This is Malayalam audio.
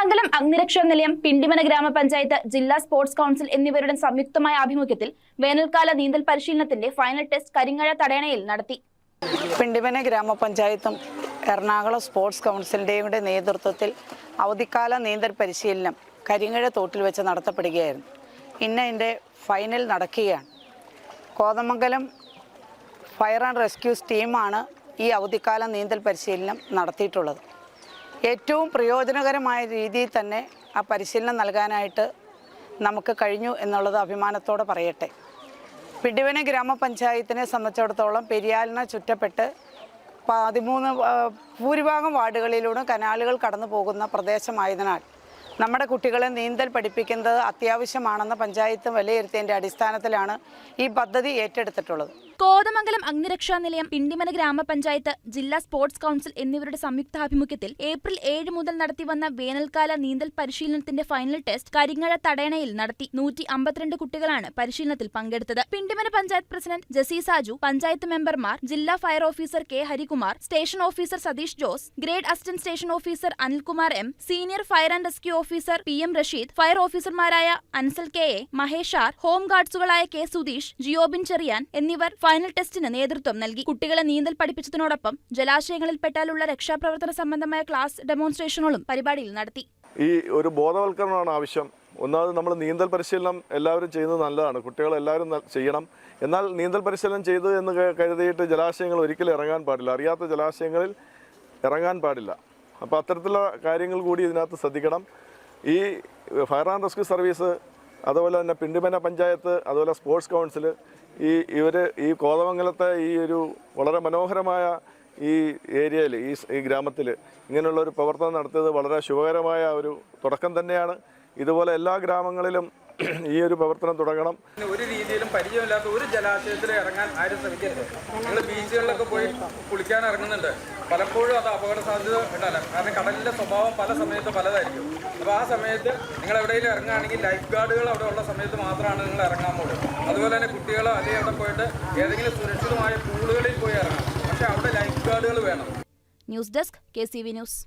കോതമംഗലം അഗ്നിരക്ഷാ നിലയം പിണ്ടിമന ഗ്രാമപഞ്ചായത്ത് ജില്ലാ സ്പോർട്സ് കൗൺസിൽ എന്നിവരുടെ സംയുക്തമായ ആഭിമുഖ്യത്തിൽ വേനൽക്കാല നീന്തൽ പരിശീലനത്തിന്റെ ഫൈനൽ ടെസ്റ്റ് കരിങ്ങഴ തടയണയിൽ നടത്തി. പിണ്ടിമന ഗ്രാമപഞ്ചായത്തും എറണാകുളം സ്പോർട്സ് കൗൺസിലിന്റെയും കൂടെ നേതൃത്വത്തിൽ അവധിക്കാല നീന്തൽ പരിശീലനം കരിങ്ങഴ തോട്ടിൽ വെച്ച് നടത്തപ്പെടുകയായിരുന്നു. ഇന്ന് അതിന്റെ ഫൈനൽ നടക്കുകയാണ്. കോതമംഗലം ഫയർ ആൻഡ് റെസ്ക്യൂസ് ടീമാണ് ഈ അവധിക്കാല നീന്തൽ പരിശീലനം നടത്തിയിട്ടുള്ളത്. ഏറ്റവും പ്രയോജനകരമായ രീതിയിൽ തന്നെ ആ പരിശീലനം നൽകാനായിട്ട് നമുക്ക് കഴിഞ്ഞു എന്നുള്ളത് അഭിമാനത്തോടെ പറയട്ടെ. പിടിവന ഗ്രാമപഞ്ചായത്തിനെ സംബന്ധിച്ചിടത്തോളം പെരിയാലിനെ ചുറ്റപ്പെട്ട് പതിമൂന്ന് ഭൂരിഭാഗം വാർഡുകളിലൂടെ കനാലുകൾ കടന്നു പോകുന്ന പ്രദേശമായതിനാൽ നമ്മുടെ കുട്ടികളെ നീന്തൽ പഠിപ്പിക്കുന്നത് അത്യാവശ്യമാണെന്ന പഞ്ചായത്ത് വിലയിരുത്തിയതിന്റെ അടിസ്ഥാനത്തിലാണ് ഈ പദ്ധതി ഏറ്റെടുത്തിട്ടുള്ളത്. കോതമംഗലം അഗ്നിരക്ഷാ നിലയം പിണ്ടിമന ഗ്രാമപഞ്ചായത്ത് ജില്ലാ സ്പോർട്സ് കൗൺസിൽ എന്നിവരുടെ സംയുക്താഭിമുഖ്യത്തിൽ ഏപ്രിൽ ഏഴ് മുതൽ നടത്തിവന്ന വേനൽക്കാല നീന്തൽ പരിശീലനത്തിന്റെ ഫൈനൽ ടെസ്റ്റ് കരിങ്ങഴ തടയണയിൽ നടത്തി നൂറ്റി അമ്പത്തിരണ്ട് കുട്ടികളാണ് പരിശീലനത്തിൽ പങ്കെടുത്തത്. പിണ്ടിമന പഞ്ചായത്ത് പ്രസിഡന്റ് ജസി സാജു പഞ്ചായത്ത് മെമ്പർമാർ ജില്ലാ fire officer K Harikumar station officer Satheesh Jose grade assistant station officer Anilkumar M senior fire and rescue officer P M Rasheed fire ഓഫീസർമാരായ Ansal K A Mahesh R home ഗാർഡ്സുകളായ K Sudheesh Jiobin Cherian എന്നിവർ ഫൈനൽ ടെസ്റ്റിന് നേതൃത്വം നൽകി. കുട്ടികളെ നീന്തൽ പഠിപ്പിച്ചതിനോടൊപ്പം ജലാശയങ്ങളിൽ പെട്ടാലുള്ള രക്ഷാപ്രവർത്തന സംബന്ധമായ ക്ലാസ് ഡെമോൺസ്ട്രേഷനുകളും പരിപാടിയിൽ നടത്തി. ഈ ഒരു ബോധവൽക്കരണമാണ് ആവശ്യം. ഒന്നാമത് നമ്മൾ നീന്തൽ പരിശീലനം എല്ലാവരും ചെയ്യുന്നത് നല്ലതാണ്. കുട്ടികൾ എല്ലാവരും ചെയ്യണം. എന്നാൽ നീന്തൽ പരിശീലനം ചെയ്തു എന്ന് കരുതിയിട്ട് ജലാശയങ്ങൾ ഒരിക്കലും ഇറങ്ങാൻ പാടില്ല. അറിയാത്ത ജലാശയങ്ങളിൽ ഇറങ്ങാൻ പാടില്ല. അപ്പോൾ അത്തരത്തിലുള്ള കാര്യങ്ങൾ കൂടി ഇതിനകത്ത് ശ്രദ്ധിക്കണം. ഈ ഫയർ ആൻഡ് റെസ്ക്യൂ സർവീസ് അതുപോലെ തന്നെ പിണ്ടിമന പഞ്ചായത്ത് അതുപോലെ സ്പോർട്സ് കൗൺസിൽ ഈ ഇവർ ഈ കോതമംഗലത്തെ ഈ ഒരു വളരെ മനോഹരമായ ഈ ഏരിയയിൽ ഈ ഈ ഗ്രാമത്തിൽ ഇങ്ങനെയുള്ള ഒരു പ്രവർത്തനം നടത്തിയത് വളരെ ശുഭകരമായ ഒരു തുടക്കം തന്നെയാണ്. ഇതുപോലെ എല്ലാ ഗ്രാമങ്ങളിലും ഈ ഒരു പ്രവർത്തനം തുടങ്ങണം. ഒരു രീതിയിലും പരിചയമില്ലാത്ത ഒരു ജലാശയത്തിൽ ഇറങ്ങാൻ ആരും ശ്രമിക്കരുത്. നിങ്ങൾ ബീച്ചുകളിലൊക്കെ പോയി കുളിക്കാൻ ഇറങ്ങുന്നുണ്ട്. പലപ്പോഴും അത് അപകട സാധ്യത ഉണ്ടാവില്ല. കാരണം കടലിന്റെ സ്വഭാവം പല സമയത്ത് പലതായിരിക്കും. അപ്പോൾ ആ സമയത്ത് നിങ്ങൾ എവിടെയെങ്കിലും ഇറങ്ങുകയാണെങ്കിൽ ലൈഫ് ഗാർഡുകൾ അവിടെ ഉള്ള സമയത്ത് മാത്രമാണ് നിങ്ങൾ ഇറങ്ങാൻ പോകുന്നത് അതുപോലെ തന്നെ കുട്ടികളോ അല്ലെങ്കിൽ അവിടെ പോയിട്ട് ഏതെങ്കിലും സുരക്ഷിതമായ പൂളുകളിൽ പോയി ഇറങ്ങാം പക്ഷേ അവിടെ ലൈഫ് ഗാർഡുകൾ വേണം. News desk K news.